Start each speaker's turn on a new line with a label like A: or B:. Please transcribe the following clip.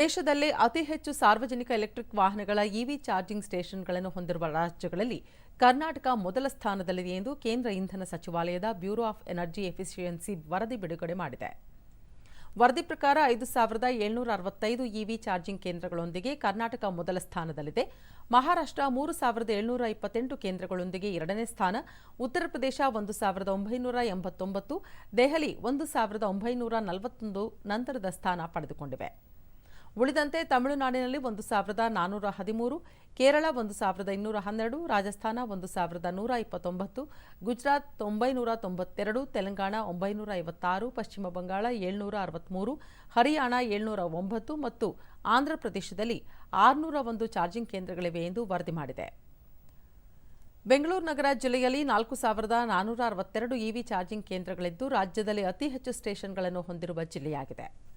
A: ದೇಶದಲ್ಲೇ ಅತಿ ಹೆಚ್ಚು ಸಾರ್ವಜನಿಕ ಎಲೆಕ್ಟ್ರಿಕ್ ವಾಹನಗಳ ಇವಿ ಚಾರ್ಜಿಂಗ್ ಸ್ಟೇಷನ್ಗಳನ್ನು ಹೊಂದಿರುವ ರಾಜ್ಯಗಳಲ್ಲಿ ಕರ್ನಾಟಕ ಮೊದಲ ಸ್ಥಾನದಲ್ಲಿದೆ ಎಂದು ಕೇಂದ್ರ ಇಂಧನ ಸಚಿವಾಲಯದ ಬ್ಯೂರೋ ಆಫ್ ಎನರ್ಜಿ ಎಫಿಷಿಯನ್ಸಿ ವರದಿ ಬಿಡುಗಡೆ ಮಾಡಿದೆ. ವರದಿ ಪ್ರಕಾರ ಐದು ಸಾವಿರದ ಏಳ್ನೂರ ಅರವತ್ತೈದು ಇವಿ ಚಾರ್ಜಿಂಗ್ ಕೇಂದ್ರಗಳೊಂದಿಗೆ ಕರ್ನಾಟಕ ಮೊದಲ ಸ್ಥಾನದಲ್ಲಿದೆ. ಮಹಾರಾಷ್ಟ್ರ ಮೂರು ಸಾವಿರದ ಏಳ್ನೂರ ಇಪ್ಪತ್ತೆಂಟು ಕೇಂದ್ರಗಳೊಂದಿಗೆ ಎರಡನೇ ಸ್ಥಾನ, ಉತ್ತರ ಪ್ರದೇಶ ಒಂದು ಸಾವಿರದ ಒಂಬೈನೂರ ಎಂಬತ್ತೊಂಬತ್ತು, ದೆಹಲಿ ಒಂದು ಸಾವಿರದ ಒಂಬೈನೂರ ನಲವತ್ತೊಂದು ನಂತರದ ಸ್ಥಾನ ಪಡೆದುಕೊಂಡಿವೆ. ಉಳಿದಂತೆ ತಮಿಳುನಾಡಿನಲ್ಲಿ ಒಂದು ಸಾವಿರದ ನಾನ್ನೂರ ಹದಿಮೂರು, ಕೇರಳ ಒಂದು ಸಾವಿರದ ಇನ್ನೂರ ಹನ್ನೆರಡು, ರಾಜಸ್ಥಾನ ಒಂದು ಸಾವಿರದ ನೂರ ಇಪ್ಪತ್ತೊಂಬತ್ತು, ಗುಜರಾತ್ ಒಂಬೈನೂರ ತೊಂಬತ್ತೆರಡು, ತೆಲಂಗಾಣ ಒಂಬೈನೂರ ಐವತ್ತಾರು, ಪಶ್ಚಿಮ ಬಂಗಾಳ ಏಳ್ನೂರ ಅರವತ್ತ್ಮೂರು ಹರಿಯಾಣ ಏಳ್ನೂರ ಒಂಬತ್ತು ಮತ್ತು ಆಂಧ್ರಪ್ರದೇಶದಲ್ಲಿ ಆರುನೂರ ಒಂದು ಚಾರ್ಜಿಂಗ್ ಕೇಂದ್ರಗಳಿವೆ ಎಂದು ವರದಿ ಮಾಡಿದೆ. ಬೆಂಗಳೂರು ನಗರ ಜಿಲ್ಲೆಯಲ್ಲಿ ನಾಲ್ಕು ಸಾವಿರದ ನಾನ್ನೂರ ಅರವತ್ತೆರಡು ಇವಿ ಚಾರ್ಜಿಂಗ್ ಕೇಂದ್ರಗಳಿದ್ದು, ರಾಜ್ಯದಲ್ಲಿ ಅತಿ ಹೆಚ್ಚು ಸ್ಟೇಷನ್ಗಳನ್ನು ಹೊಂದಿರುವ ಜಿಲ್ಲೆಯಾಗಿದೆ.